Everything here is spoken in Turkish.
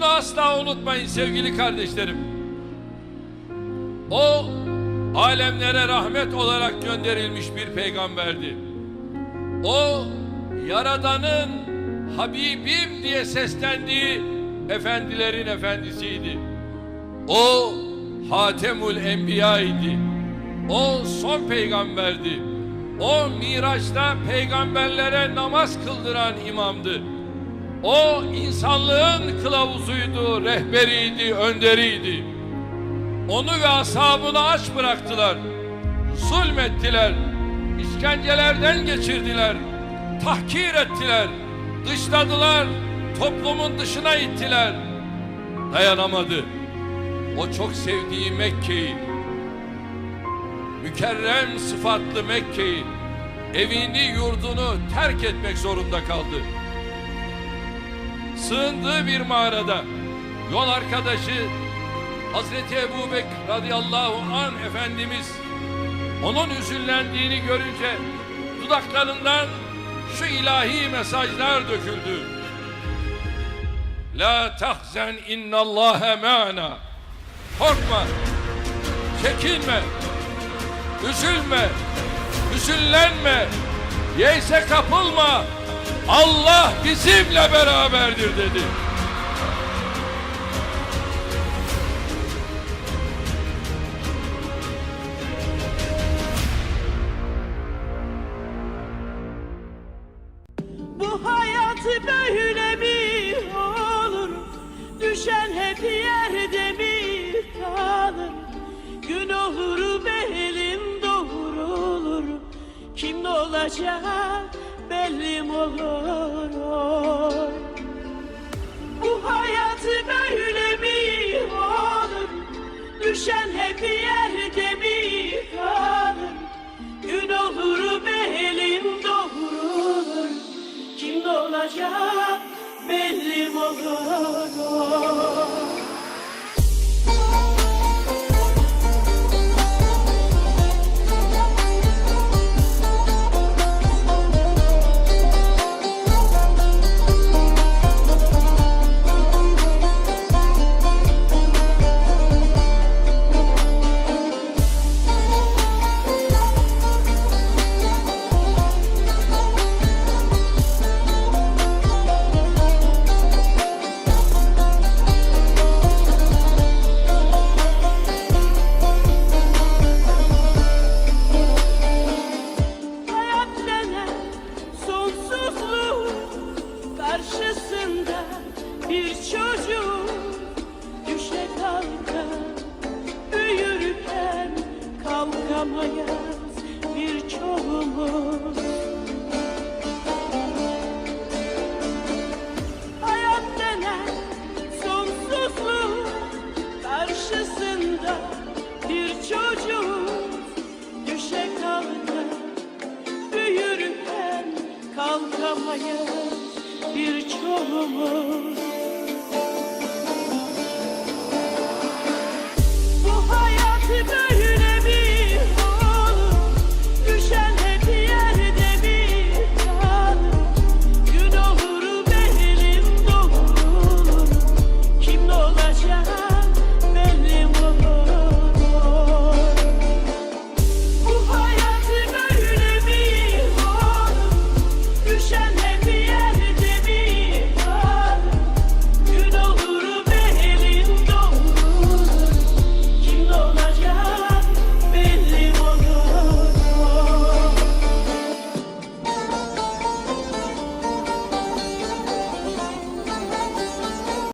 Şunu asla unutmayın sevgili kardeşlerim. O alemlere rahmet olarak gönderilmiş bir peygamberdi. O Yaradan'ın Habibim diye seslendiği efendilerin efendisiydi. O Hatemül Enbiya idi. O son peygamberdi. O Miraç'ta peygamberlere namaz kıldıran imamdı. O insanlığın kılavuzuydu, rehberiydi, önderiydi. Onu ve ashabını aç bıraktılar. Zulmettiler. işkencelerden geçirdiler. Tahkir ettiler. Dışladılar. Toplumun dışına ittiler. Dayanamadı. O çok sevdiği Mekke'yi, mükerrem sıfatlı Mekke'yi, evini yurdunu terk etmek zorunda kaldı. Sığındığı bir mağarada yol arkadaşı Hazreti Ebu Bekir radıyallahu an Efendimiz onun üzüllendiğini görünce dudaklarından şu ilahi mesajlar döküldü. La tahzen innallâhe ma'ana. Korkma, çekinme, üzülme, hüzünlenme, yeyse kapılma. Allah bizimle beraberdir dedi. Bu hayat böyle mi olur? Düşen hep yerde mi kalır? Gün olur belin doğrulur. Kim olacak mi olur? Bu hayat böyle mi olur? Düşen hep yerde mi kalır? Gün olur belin doğrulur. Kim olacak belli olur? Kalkamayız birçoğumuz. Hayat denen sonsuzluğun karşısında bir çocuk düşe kalka büyürken kalkamayız. Birçoğumuz